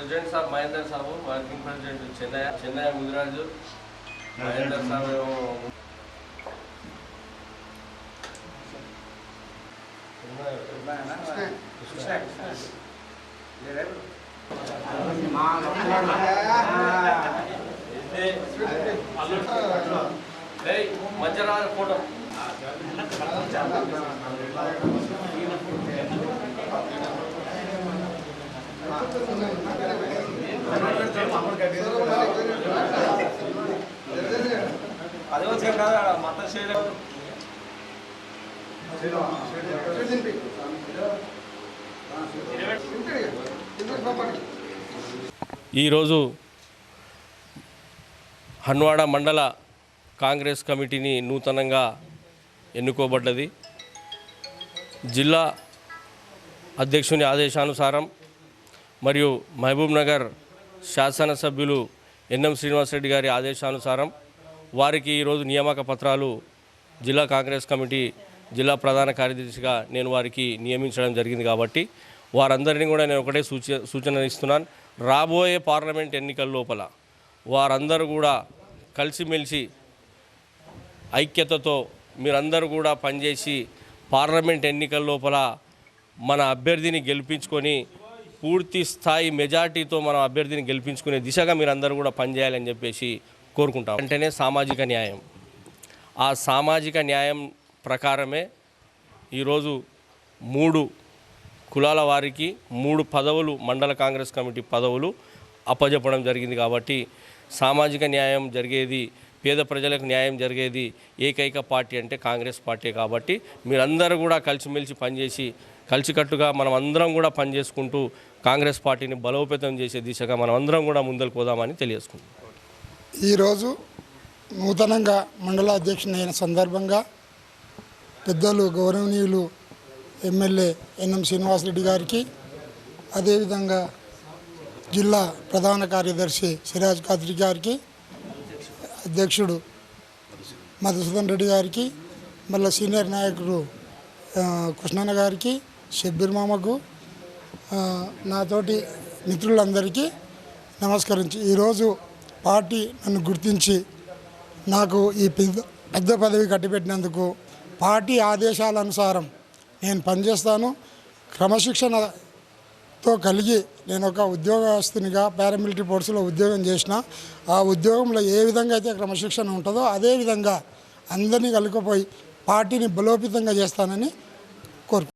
Mahender Sabu working president Chennai Chennai Mudiraj Mahender Sabu మధ్యరాజు photo. అదే వచ్చాం కదా మొత్తం ఈరోజు హన్వాడ మండల కాంగ్రెస్ కమిటీని నూతనంగా ఎన్నుకోబడ్డది. జిల్లా అధ్యక్షుని ఆదేశానుసారం మరియు మహబూబ్ నగర్ శాసనసభ్యులు ఎన్ఎం శ్రీనివాసరెడ్డి గారి ఆదేశానుసారం వారికి ఈరోజు నియామక పత్రాలు జిల్లా కాంగ్రెస్ కమిటీ జిల్లా ప్రధాన కార్యదర్శిగా నేను వారికి నియమించడం జరిగింది కాబట్టి వారందరినీ కూడా నేను ఒకటే సూచ సూచన ఇస్తున్నాను. రాబోయే పార్లమెంట్ ఎన్నికల లోపల వారందరూ కూడా కలిసిమెలిసి ఐక్యతతో మీరందరూ కూడా పనిచేసి పార్లమెంట్ ఎన్నికల లోపల మన అభ్యర్థిని గెలిపించుకొని పూర్తి స్థాయి మెజార్టీతో మనం అభ్యర్థిని గెలిపించుకునే దిశగా మీరందరూ కూడా పనిచేయాలని చెప్పేసి కోరుకుంటాం. అంటేనే సామాజిక న్యాయం. ఆ సామాజిక న్యాయం ప్రకారమే ఈరోజు మూడు కులాల వారికి మూడు పదవులు మండల కాంగ్రెస్ కమిటీ పదవులు అప్పజెప్పడం జరిగింది కాబట్టి సామాజిక న్యాయం జరిగేది పేద ప్రజలకు న్యాయం జరిగేది ఏకైక పార్టీ అంటే కాంగ్రెస్ పార్టీ కాబట్టి మీరందరూ కూడా కలిసిమెలిసి పనిచేసి కలిసికట్టుగా మనం అందరం కూడా పనిచేసుకుంటూ కాంగ్రెస్ పార్టీని బలోపేతం చేసే దిశగా మనం అందరం కూడా ముందరకు పోదామని తెలియజేసుకుంటాం ఈరోజు నూతనంగా మండల అధ్యక్షుని అయిన సందర్భంగా పెద్దలు గౌరవనీయులు ఎమ్మెల్యే ఎన్ఎం శ్రీనివాసరెడ్డి గారికి అదేవిధంగా జిల్లా ప్రధాన కార్యదర్శి సిరాజ్ ఖాద్రి గారికి అధ్యక్షుడు మధుసూదన్ రెడ్డి గారికి మళ్ళీ సీనియర్ నాయకుడు కృష్ణన్న గారికి షబ్బీర్ మామకు నాతోటి మిత్రులందరికీ నమస్కరించి ఈరోజు పార్టీ నన్ను గుర్తించి నాకు ఈ పెద్ద పెద్ద పదవి కట్టిపెట్టినందుకు పార్టీ ఆదేశాల అనుసారం నేను పనిచేస్తాను. తో కలిగి నేను ఒక ఉద్యోగస్తునిగా పారామిలిటరీ ఫోర్స్లో ఉద్యోగం చేసిన. ఆ ఉద్యోగంలో ఏ విధంగా అయితే క్రమశిక్షణ ఉంటుందో అదే విధంగా అందరినీ కలుపుకొని పార్టీని బలోపేతంగా చేస్తానని